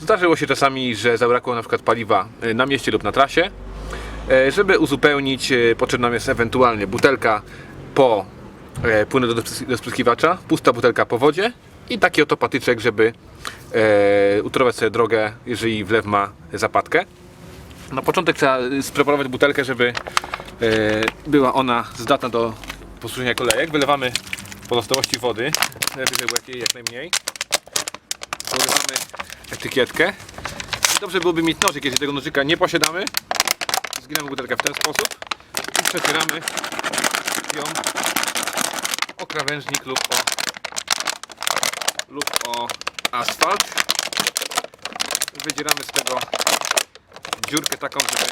Zdarzyło się czasami, że zabrakło na przykład paliwa e, na mieście lub na trasie. E, Żeby uzupełnić, e, potrzebna jest ewentualnie butelka po płynu do, sprysk- do spryskiwacza, pusta butelka po wodzie i taki oto patyczek, żeby utorować sobie drogę, jeżeli wlew ma zapadkę. Na początek trzeba spreparować butelkę, żeby była ona zdatna do posłużenia kolejek. Wylewamy pozostałości wody, najwyżej jak, najmniej. Wylewamy etykietkę. I dobrze byłoby mieć nożyk, jeżeli tego nożyka nie posiadamy. Zginamy butelkę w ten sposób i przecieramy ją o krawężnik lub o, lub o asfalt. Wydzieramy z tego dziurkę taką, żeby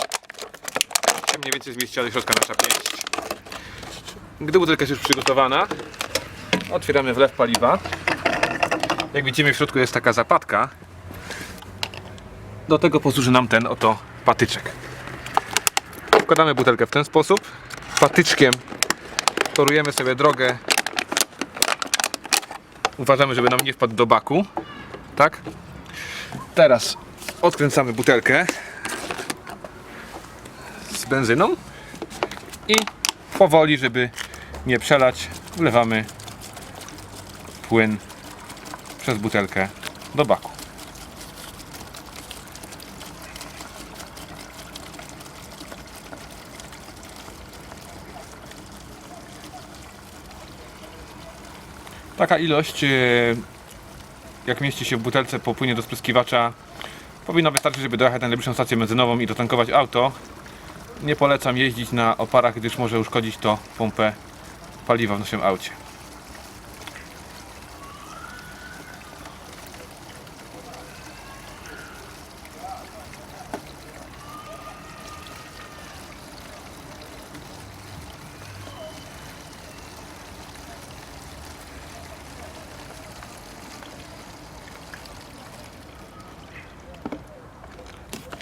się mniej więcej zmieściła do środka nasza pięść. Gdy butelka jest już przygotowana, otwieramy wlew paliwa. Jak widzimy w środku jest taka zapadka. Do tego posłuży nam ten oto patyczek. Wkładamy butelkę w ten sposób. Patyczkiem torujemy sobie drogę. Uważamy, żeby nam nie wpadł do baku. Tak? Teraz odkręcamy butelkę z benzyną i powoli, żeby nie przelać, wlewamy płyn przez butelkę do baku. Taka ilość, e, jak mieści się w butelce po płynie do spryskiwacza, powinna wystarczyć, żeby dojechać na najbliższą stację benzynową i dotankować auto. Nie polecam jeździć na oparach, gdyż może uszkodzić to pompę paliwa w naszym aucie.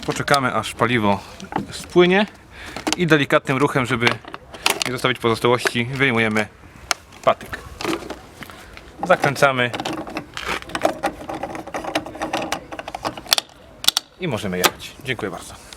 Poczekamy aż paliwo spłynie i delikatnym ruchem, żeby nie zostawić pozostałości, wyjmujemy patyk. Zakręcamy i możemy jechać. Dziękuję bardzo.